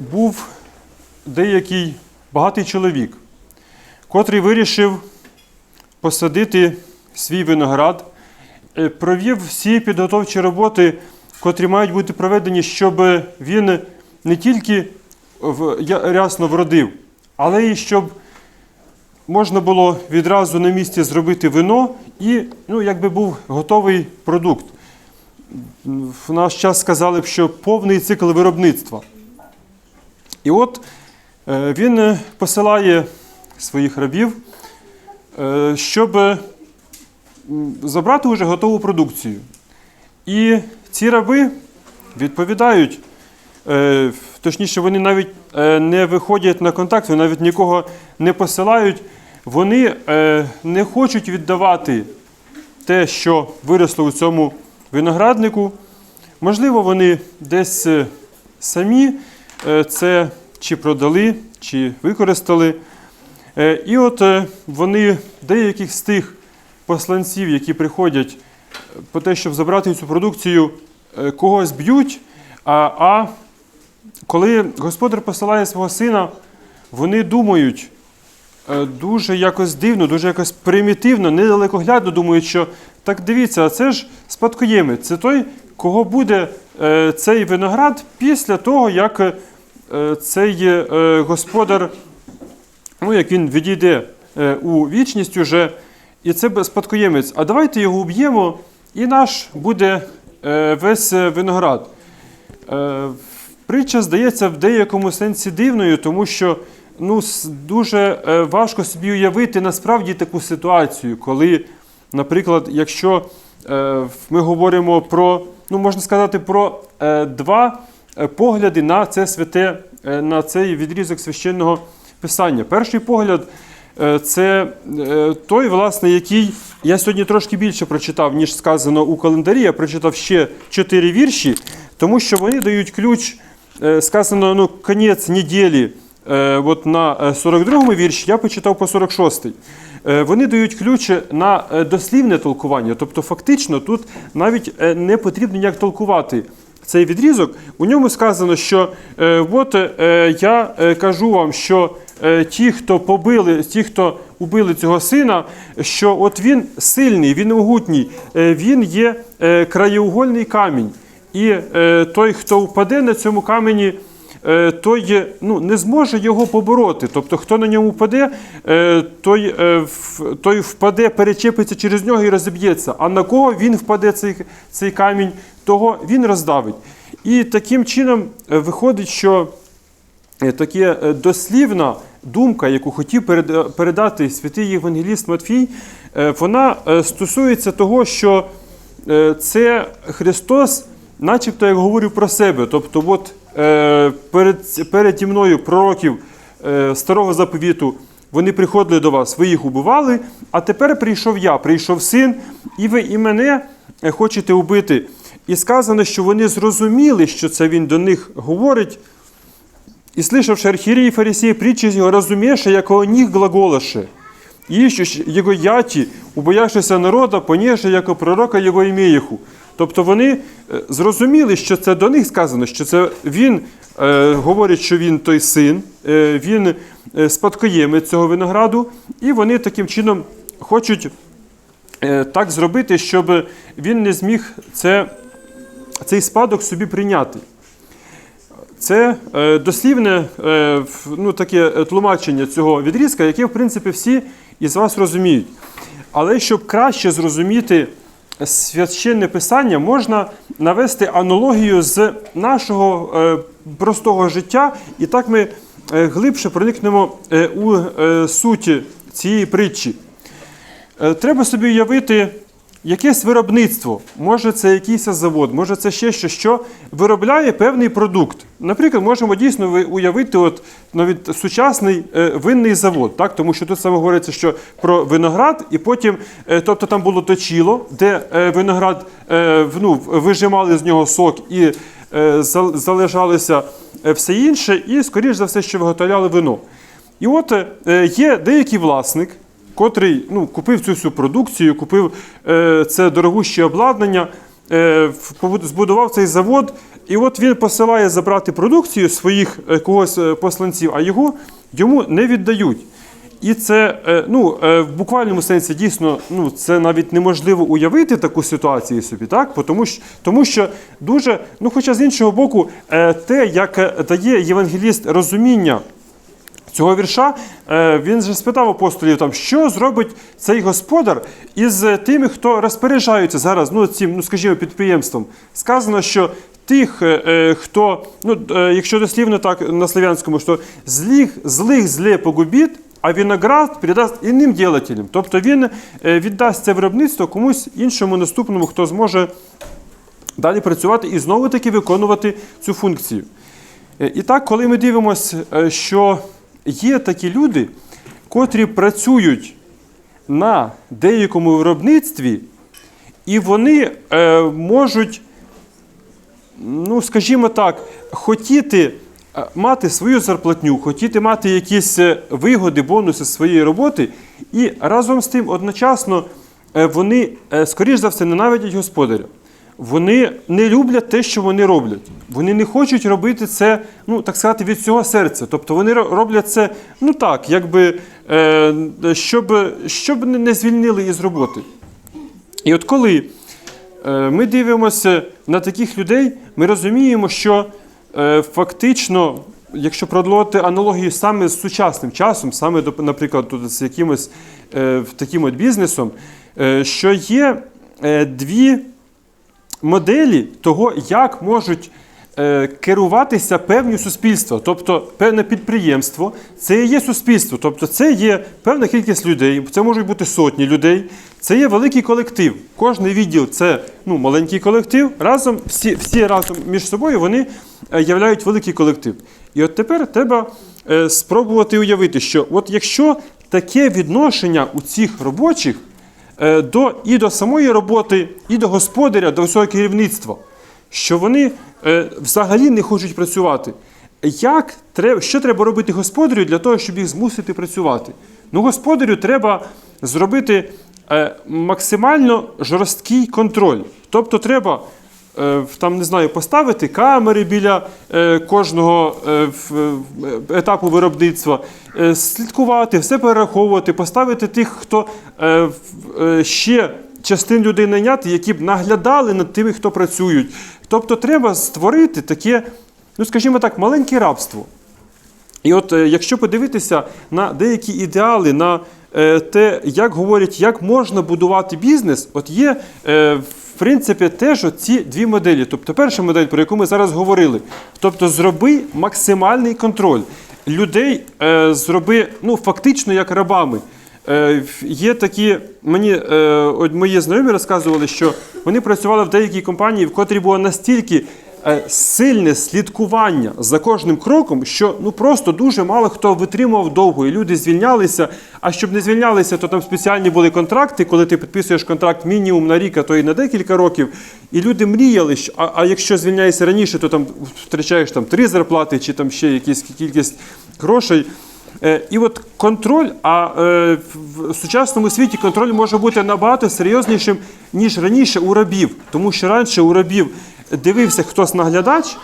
був деякий багатий чоловік, котрий вирішив посадити свій виноград, е, провів всі підготовчі роботи, котрі мають бути проведені, щоб він не тільки рясно вродив, але й щоб можна було відразу на місці зробити вино і ну, якби був готовий продукт. В наш час сказали б, що повний цикл виробництва. І от е, він е, посилає своїх рабів, е, щоб забрати вже готову продукцію. І ці раби відповідають, точніше, вони навіть не виходять на контакт, вони навіть нікого не посилають. Вони не хочуть віддавати те, що виросло у цьому винограднику. Можливо, вони десь самі це чи продали, чи використали. Е, І от е, вони деяких з тих посланців, які приходять е, по те, щоб забрати цю продукцію, е, когось б'ють. А, а коли господар посилає свого сина, вони думають е, дуже якось дивно, дуже якось примітивно, недалекоглядно думають, що так дивіться, а це ж спадкоємець, це той, кого буде е, цей виноград після того, як е, цей е, господар, ну як він відійде е, у вічність уже, і це спадкоємець. А давайте його уб'ємо, і наш буде е, весь е, виноград. Е, Притча здається в деякому сенсі дивною, тому що ну, дуже е, важко собі уявити насправді таку ситуацію, коли, наприклад, якщо е, ми говоримо про, ну можна сказати, про е, два е, погляди на це святе, е, на цей відрізок священного писання. Перший погляд е, це е, той, власне, який я сьогодні трошки більше прочитав, ніж сказано у календарі. Я прочитав ще чотири вірші, тому що вони дають ключ, е, сказано ну, кінець неділі. Е, От на е, 42-му вірші я почитав по 46-й. Е, Вони дають ключ на е, дослівне толкування. Тобто, фактично, тут навіть е, не потрібно ніяк толкувати цей відрізок. У ньому сказано, що е, от е, я е, кажу вам, що е, ті, хто побили, ті, хто убили цього сина, що от він сильний, він могутній, е, він є е, краєугольний камінь. І е, той, хто впаде на цьому камені, той ну, не зможе його побороти. Тобто, хто на ньому впаде, е, той, е, той впаде, перечепиться через нього і розіб'ється. А на кого він впаде цей, цей камінь, того він роздавить. І таким чином е, виходить, що е, таке е, дослівна думка, яку хотів передати святий Євангеліст Матфій, е, вона е, стосується того, що е, це Христос, начебто, як говорив про себе. Тобто, от е, перед, переді мною пророків е, старого заповіту. Вони приходили до вас, ви їх убивали, а тепер прийшов я, прийшов син, і ви і мене е, хочете убити. І сказано, що вони зрозуміли, що це він до них говорить, и слышавши архиереи и фарисеи притчи его, разумевши, яко о них глаголаше, іщущ його яті, убоявшися народа, понеже, яко пророка його імеєху. Тобто вони е, зрозуміли, що це до них сказано, що це він е, говорить, що він той син, е, він спадкоємець цього винограду, і вони таким чином хочуть так зробити, щоб він не зміг це, цей спадок собі прийняти. Це дослівне ну, таке тлумачення цього відрізка, яке, в принципі, всі із вас розуміють. Але щоб краще зрозуміти священне писання, можна навести аналогію з нашого е, простого життя, і так ми е, глибше проникнемо е, у суті цієї притчі. Треба собі уявити якесь виробництво. Може, це якийсь завод, може це ще щось, що виробляє певний продукт. Наприклад, можемо дійсно ви- уявити от, навіть сучасний е, винний завод, так? тому що тут саме говориться що про виноград, і потім, е, тобто там було точіло, де е, виноград ну, вижимали з нього сок і зал- залишалося е, все інше, і, скоріш за все, що виготовляли вино. І от є деякий власник, котрий ну, купив цю всю продукцію, купив е, це дорогуще обладнання, е, збудував цей завод і от він посилає забрати продукцію своїх е, когось е, посланців, а його йому не віддають. І це е, ну, е, в буквальному сенсі дійсно ну, це навіть неможливо уявити таку ситуацію собі, так? Тому, що, тому що дуже, ну хоча з іншого боку, е, те, як дає євангеліст розуміння цього вірша, е, він же спитав апостолів, там, що зробить цей господар із е, тими, хто розпоряджаються зараз ну, цим, ну, скажімо, підприємством. Сказано, що тих, е, хто, ну, якщо дослівно так на славянському, що злих, злих зле погубить, а виноград передасть іншим ділателям. Тобто він віддасть це виробництво комусь іншому наступному, хто зможе далі працювати і знову таки виконувати цю функцію. І так, коли ми дивимося, що є такі люди, котрі працюють на деякому виробництві, і вони е, можуть, ну, скажімо так, хотіти е, мати свою зарплатню, хотіти мати якісь е, вигоди, бонуси з своєї роботи, і разом з тим одночасно е, вони, скоріш за все, ненавидять господаря. Вони не люблять те, що вони роблять. Вони не хочуть робити це, ну так сказати, від цього серця. Тобто вони роблять це, ну так, якби е, щоб, щоб не звільнили із роботи. І от коли е, ми дивимося на таких людей, ми розуміємо, що е, фактично, якщо продовжувати аналогію саме з сучасним часом, саме, наприклад, тут з якимось е, таким от бізнесом, е, що є е, дві моделі того, як можуть е, керуватися певні суспільства. Тобто певне підприємство це є суспільство, тобто це є певна кількість людей, це можуть бути сотні людей, це є великий колектив. Кожний відділ це ну, маленький колектив. Разом всі, всі разом між собою вони е, являють великий колектив. І от тепер треба е, спробувати уявити, що от якщо таке відношення у цих робочих до, і до самої роботи, і до господаря, до всього керівництва, що вони е, взагалі не хочуть працювати. Як треба, що треба робити господарю для того, щоб їх змусити працювати? Ну, господарю треба зробити е, максимально жорсткий контроль. Тобто треба е, там, не знаю, поставити камери біля е, кожного е, в- в- етапу виробництва, е, слідкувати, все перераховувати, поставити тих, хто е, в- е, ще частин людей найняти, які б наглядали над тими, хто працюють. Тобто треба створити таке, ну скажімо так, маленьке рабство. І от е, якщо подивитися на деякі ідеали, на е, те, як говорять, як можна будувати бізнес, от є е, принципі теж ці дві моделі. Тобто, перша модель, про яку ми зараз говорили, тобто зроби максимальний контроль. Людей е, зроби ну, фактично як рабами. Е, Є такі, мені е, мої знайомі розказували, що вони працювали в деякій компанії, в котрій було настільки сильне слідкування за кожним кроком, що ну просто дуже мало хто витримував довго, і люди звільнялися. А щоб не звільнялися, то там спеціальні були контракти, коли ти підписуєш контракт мінімум на рік, а то і на декілька років. І люди мріяли, що а, а якщо звільняєшся раніше, то там втрачаєш там три зарплати чи там ще якісь кількість грошей. Е, І от контроль, а е, в сучасному світі контроль може бути набагато серйознішим, ніж раніше у рабів. Тому що раніше у рабів дивився хтось наглядач,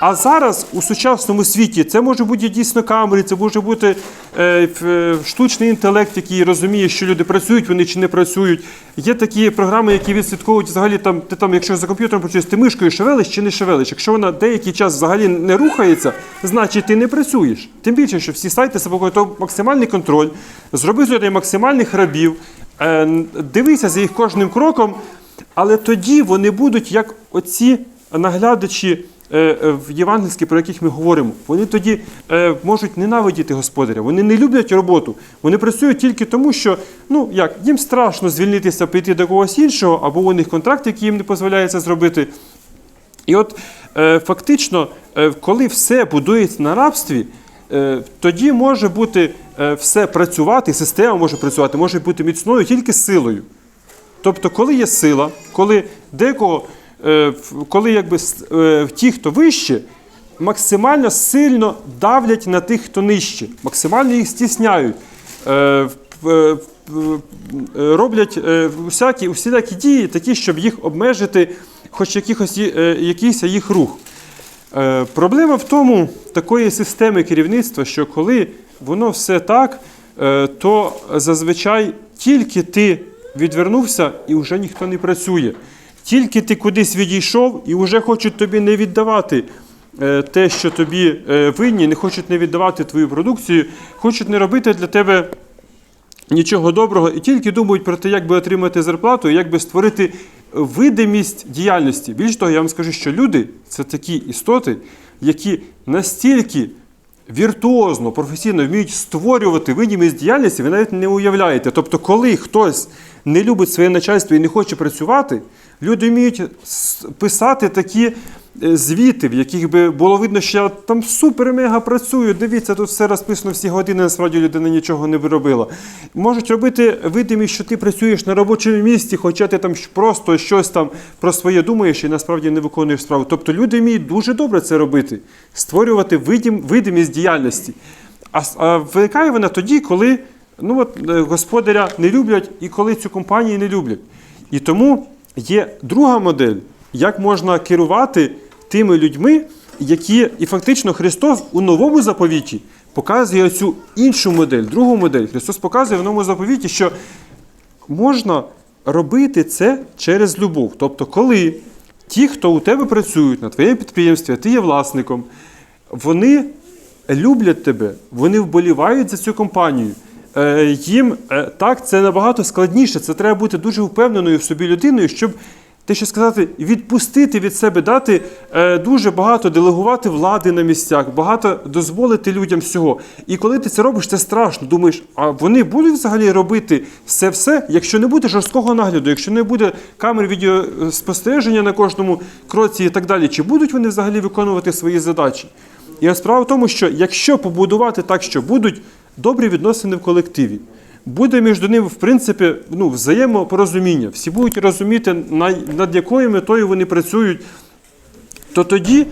а зараз у сучасному світі це може бути дійсно камери, це може бути е, е, штучний інтелект, який розуміє, що люди працюють, вони чи не працюють. Є такі програми, які відслідковують взагалі там, ти там, якщо за комп'ютером працюєш, ти мишкою шевелиш чи не шевелиш. Якщо вона деякий час взагалі не рухається, значить ти не працюєш. Тим більше, що всі сайти себе то максимальний контроль, зроби з людей максимальних рабів, е, дивися за їх кожним кроком, але тоді вони будуть як оці наглядачі. е, е, В євангельські, про яких ми говоримо, вони тоді е, можуть ненавидіти господаря. Вони не люблять роботу. Вони працюють тільки тому, що ну як їм страшно звільнитися, піти до когось іншого, або у них контракт, який їм не дозволяє це зробити. І от фактично, коли все будується на рабстві, тоді може бути все працювати, система може працювати, може бути міцною тільки силою. Тобто, коли є сила, коли декого, коли якби е, ті, хто вище, максимально сильно давлять на тих, хто нижче, максимально їх стісняють, е, е, е, роблять е, всякі, всілякі дії, такі, щоб їх обмежити, хоч якихось, е, якийсь їх рух. Е, проблема в тому такої системи керівництва, що коли воно все так, е, то зазвичай тільки ти відвернувся і вже ніхто не працює. Тільки ти кудись відійшов і вже хочуть тобі не віддавати е, те, що тобі е, винні, не хочуть не віддавати твою продукцію, хочуть не робити для тебе нічого доброго і тільки думають про те, як би отримати зарплату, як би створити видимість діяльності. Більш того, я вам скажу, що люди це такі істоти, які настільки віртуозно, професійно вміють створювати видимість діяльності, ви навіть не уявляєте. Тобто, коли хтось не любить своє начальство і не хоче працювати, люди вміють писати такі е, звіти, в яких би було видно, що я там супер-мега працюю. Дивіться, тут все розписано всі години, насправді людина нічого не робила. Можуть робити видимість, що ти працюєш на робочому місці, хоча ти там просто щось там про своє думаєш і насправді не виконуєш справу. Тобто люди вміють дуже добре це робити, створювати видим, видимість діяльності. А, а виникає вона тоді, коли ну, от, е, господаря не люблять і коли цю компанію не люблять. І тому є друга модель, як можна керувати тими людьми, які і фактично Христос у новому заповіті показує цю іншу модель, другу модель. Христос показує в новому заповіті, що можна робити це через любов. Тобто, коли ті, хто у тебе працюють на твоєму підприємстві, ти є власником, вони люблять тебе, вони вболівають за цю компанію. Е, Їм е, так це набагато складніше. Це треба бути дуже впевненою в собі людиною, щоб те, що сказати, відпустити від себе, дати е, дуже багато делегувати влади на місцях, багато дозволити людям всього. І коли ти це робиш, це страшно. Думаєш, а вони будуть взагалі робити все все, якщо не буде жорсткого нагляду, якщо не буде камер відеоспостереження на кожному кроці і так далі, чи будуть вони взагалі виконувати свої задачі? І справа в тому, що якщо побудувати так, що будуть добрі відносини в колективі, буде між ними, в принципі, ну, взаємопорозуміння, всі будуть розуміти, над якою метою вони працюють, то тоді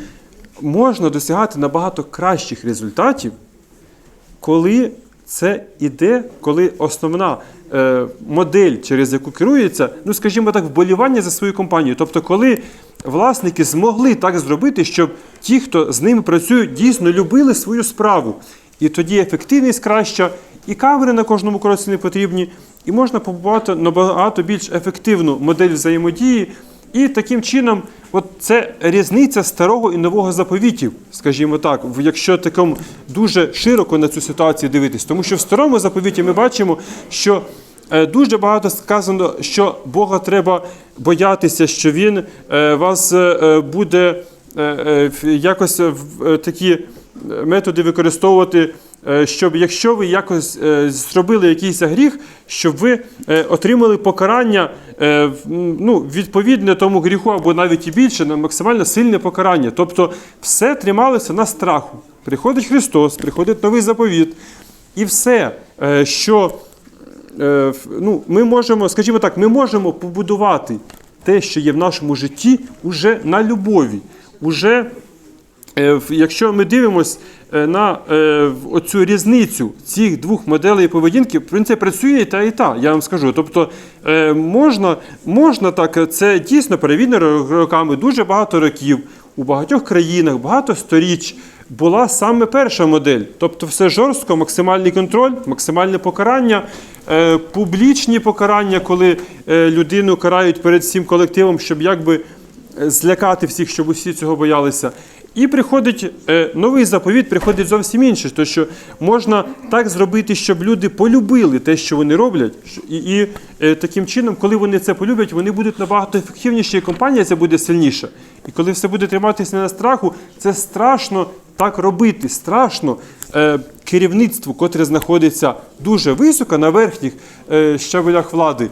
можна досягати набагато кращих результатів, коли це іде, коли основна е, модель, через яку керується, ну скажімо так, вболівання за свою компанію. Тобто, коли власники змогли так зробити, щоб ті, хто з ними працюють, дійсно любили свою справу. І тоді ефективність краща, і камери на кожному кроці не потрібні, і можна побудувати набагато більш ефективну модель взаємодії. І таким чином, от це різниця старого і нового заповітів, скажімо так, якщо такому дуже широко на цю ситуацію дивитись. Тому що в старому заповіті ми бачимо, що е, дуже багато сказано, що Бога треба боятися, що Він е, вас е, буде якось в- такі методи використовувати. е, Щоб якщо ви якось е, зробили якийсь гріх, щоб ви е, отримали покарання ну, відповідне тому гріху, або навіть і більше, на максимально сильне покарання. Тобто все трималося на страху. Приходить Христос, приходить новий заповіт, і все, що ну, ми можемо, скажімо так, ми можемо побудувати те, що є в нашому житті, уже на любові. Уже Якщо ми дивимося на е, в оцю різницю цих двох моделей поведінки, в принципі, працює і та, і та, я вам скажу. Тобто е, можна, можна так, е, це дійсно перевірено роками, дуже багато років у багатьох країнах, багато сторіч була саме перша модель. Тобто все жорстко, максимальний контроль, максимальне покарання, е, публічні покарання, коли е, людину карають перед всім колективом, щоб якби е, злякати всіх, щоб усі цього боялися. І приходить е, новий заповіт, приходить зовсім інше, то що можна так зробити, щоб люди полюбили те, що вони роблять, і, і е, таким чином, коли вони це полюблять, вони будуть набагато ефективніші, і компанія ця буде сильніша. І коли все буде триматися на страху, це страшно так робити. Страшно е, керівництву, котре знаходиться дуже високо на верхніх щабелях влади,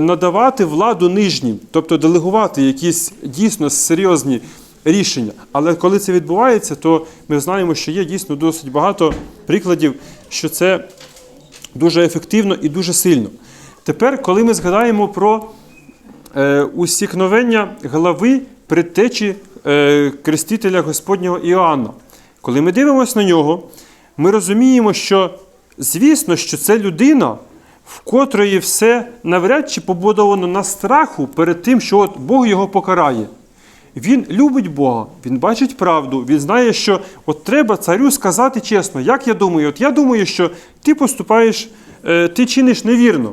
надавати владу нижнім, тобто делегувати якісь дійсно серйозні рішення. Але коли це відбувається, то ми знаємо, що є дійсно досить багато прикладів, що це дуже ефективно і дуже сильно. Тепер, коли ми згадаємо про е, усікновення глави предтечі е, крестителя Господнього Іоанна, коли ми дивимося на нього, ми розуміємо, що звісно, що це людина, в котрої все навряд чи побудовано на страху перед тим, що от Бог його покарає. Він любить Бога, він бачить правду, він знає, що от треба царю сказати чесно, як я думаю, от я думаю, що ти поступаєш, е, ти чиниш невірно.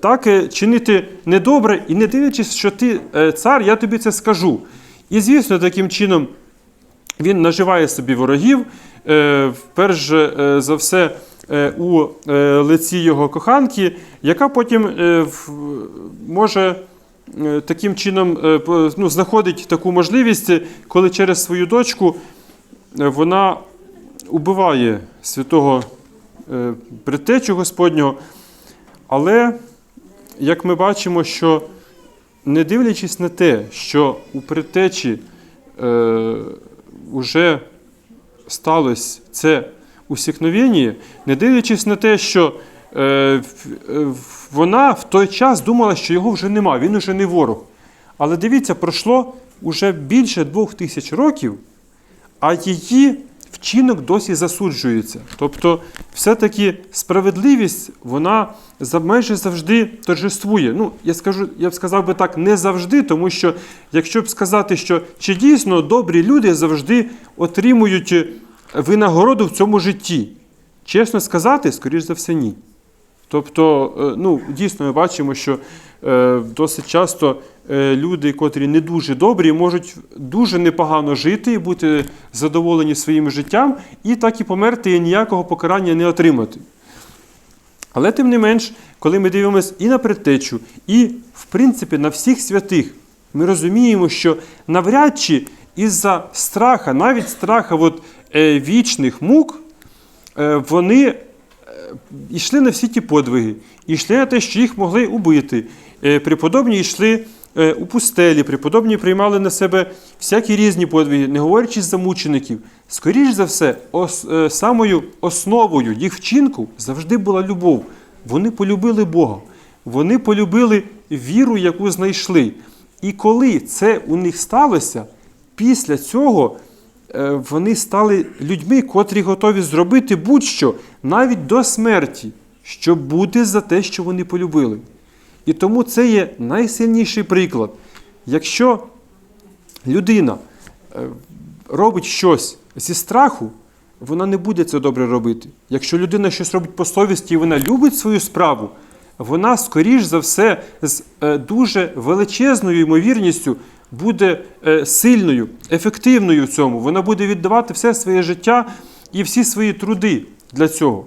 Так е, чинити недобре і не дивлячись, що ти е, цар, я тобі це скажу. І звісно, таким чином він наживає собі ворогів, перш за все у лиці його коханки, яка потім може таким чином е, ну, знаходить таку можливість, коли через свою дочку е, вона убиває святого е, предтечу Господнього. Але, як ми бачимо, що не дивлячись на те, що у предтечі е, вже сталося це усікновення, не дивлячись на те, що е, е, вона в той час думала, що його вже нема, він уже не ворог. Але дивіться, пройшло вже більше двох тисяч років, а її вчинок досі засуджується. Тобто, все-таки справедливість вона майже завжди торжествує. Ну, я скажу, я б сказав би так, не завжди, тому що якщо б сказати, що чи дійсно добрі люди завжди отримують е, винагороду в цьому житті, чесно сказати, скоріш за все, ні. Тобто, е, ну, дійсно, ми бачимо, що е, досить часто е, люди, котрі не дуже добрі, можуть дуже непогано жити і бути задоволені своїм життям, і так і померти, і ніякого покарання не отримати. Але тим не менш, коли ми дивимося і на предтечу, і, в принципі, на всіх святих, ми розуміємо, що навряд чи із-за страха, навіть страха от, вічних мук, вони йшли на всі ті подвиги, йшли на те, що їх могли убити. Е, Преподобні йшли е, у пустелі, преподобні приймали на себе всякі різні подвиги, не говорячи за мучеників. Скоріш за все, ос, е, самою основою їх вчинку завжди була любов. Вони полюбили Бога, вони полюбили віру, яку знайшли. І коли це у них сталося, після цього вони стали людьми, котрі готові зробити будь-що навіть до смерті, щоб бути за те, що вони полюбили. І тому це є найсильніший приклад. Якщо людина е, робить щось зі страху, вона не буде це добре робити. Якщо людина щось робить по совісті і вона любить свою справу, вона, скоріш за все, з е, дуже величезною ймовірністю буде е, сильною, ефективною в цьому. Вона буде віддавати все своє життя і всі свої труди для цього.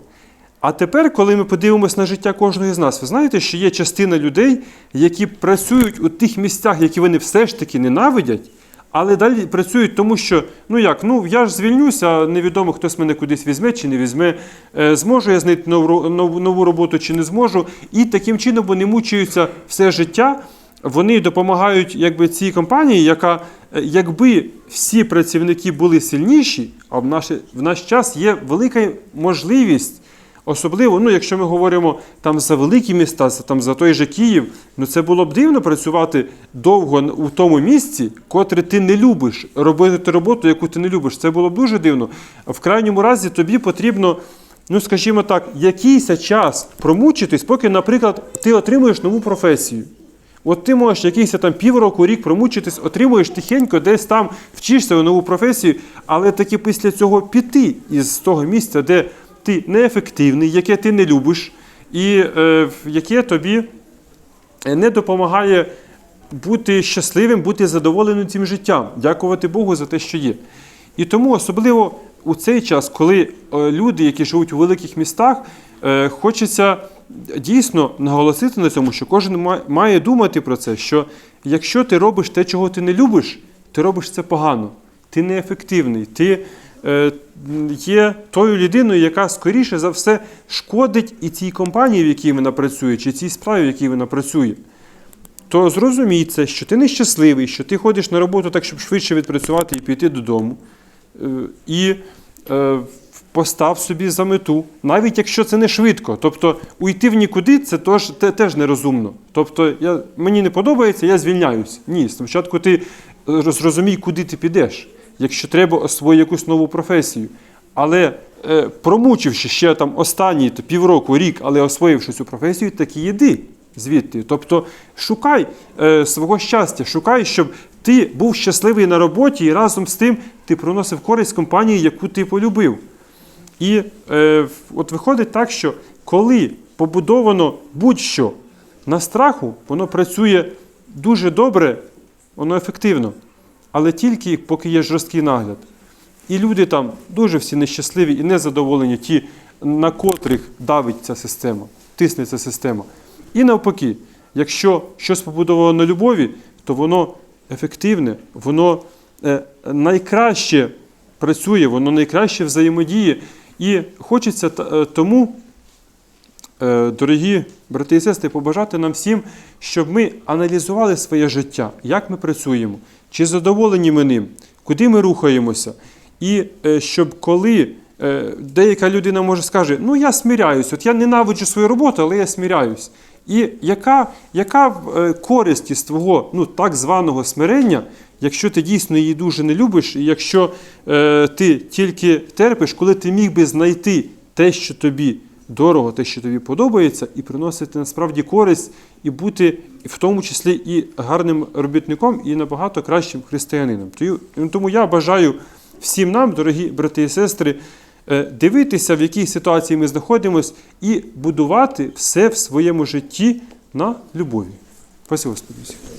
А тепер, коли ми подивимося на життя кожного з нас, ви знаєте, що є частина людей, які працюють у тих місцях, які вони все ж таки ненавидять, але далі працюють тому, що ну як, ну я ж звільнюся, невідомо хтось мене кудись візьме чи не візьме. Е, Зможу я знайти нову, нову, нову роботу чи не зможу. І таким чином вони мучаються все життя. Вони допомагають якби, цій компанії, яка, е, якби всі працівники були сильніші, а в наш, в наш час є велика можливість. Особливо, ну, якщо ми говоримо там за великі міста, там за той же Київ, ну це було б дивно працювати довго у тому місці, котре ти не любиш, робити ту роботу, яку ти не любиш. Це було б дуже дивно. В крайньому разі тобі потрібно, ну скажімо так, якийсь час промучитись, поки, наприклад, ти отримуєш нову професію. От ти можеш якийсь там півроку, рік промучитись, отримуєш тихенько, десь там вчишся у нову професію, але таки після цього піти із того місця, де ти неефективний, яке ти не любиш, і е, яке тобі е, не допомагає бути щасливим, бути задоволеним цим життям, дякувати Богу за те, що є. І тому особливо у цей час, коли е, люди, які живуть у великих містах, е, хочеться дійсно наголосити на цьому, що кожен має думати про це, що якщо ти робиш те, чого ти не любиш, ти робиш це погано, ти неефективний, ти е, є тою людиною, яка скоріше за все шкодить і цій компанії, в якій вона працює, чи цій справі, в якій вона працює то зрозумій це, що ти нещасливий, що ти ходиш на роботу так, щоб швидше відпрацювати і піти додому. Е, І е, постав собі за мету, навіть якщо це не швидко. Тобто уйти в нікуди це тож, те, теж нерозумно. Тобто, я, мені не подобається, я звільняюсь. Ні, спочатку ти е, зрозумій, куди ти підеш, якщо треба освоїти якусь нову професію. Але е, промучивши ще там останні то, півроку, рік, але освоївши цю професію, так і йди звідти. Тобто шукай е, свого щастя, шукай, щоб ти був щасливий на роботі, і разом з тим ти приносив користь компанії, яку ти полюбив. І е, от виходить так, що коли побудовано будь-що на страху, воно працює дуже добре, воно ефективно, але тільки поки є жорсткий нагляд. І люди там дуже всі нещасливі і незадоволені, ті, на котрих давить ця система, тисне ця система. І навпаки, якщо щось побудовано на любові, то воно ефективне, воно е, найкраще працює, воно найкраще взаємодіє. І хочеться е, тому, е, дорогі брати і сестри, побажати нам всім, щоб ми аналізували своє життя, як ми працюємо, чи задоволені ми ним, куди ми рухаємося. І е, щоб коли деяка людина може скаже, ну я сміряюсь, от я ненавиджу свою роботу, але я сміряюсь. І яка, яка е, користь із твого ну, так званого смирення, якщо ти дійсно її дуже не любиш, і якщо е, ти тільки терпиш, коли ти міг би знайти те, що тобі дорого, те, що тобі подобається, і приносити насправді користь, і бути в тому числі і гарним робітником, і набагато кращим християнином. Тою- Тому я бажаю всім нам, дорогі брати і сестри, дивитися, в якій ситуації ми знаходимося, і будувати все в своєму житті на любові. Спасибо, Господи.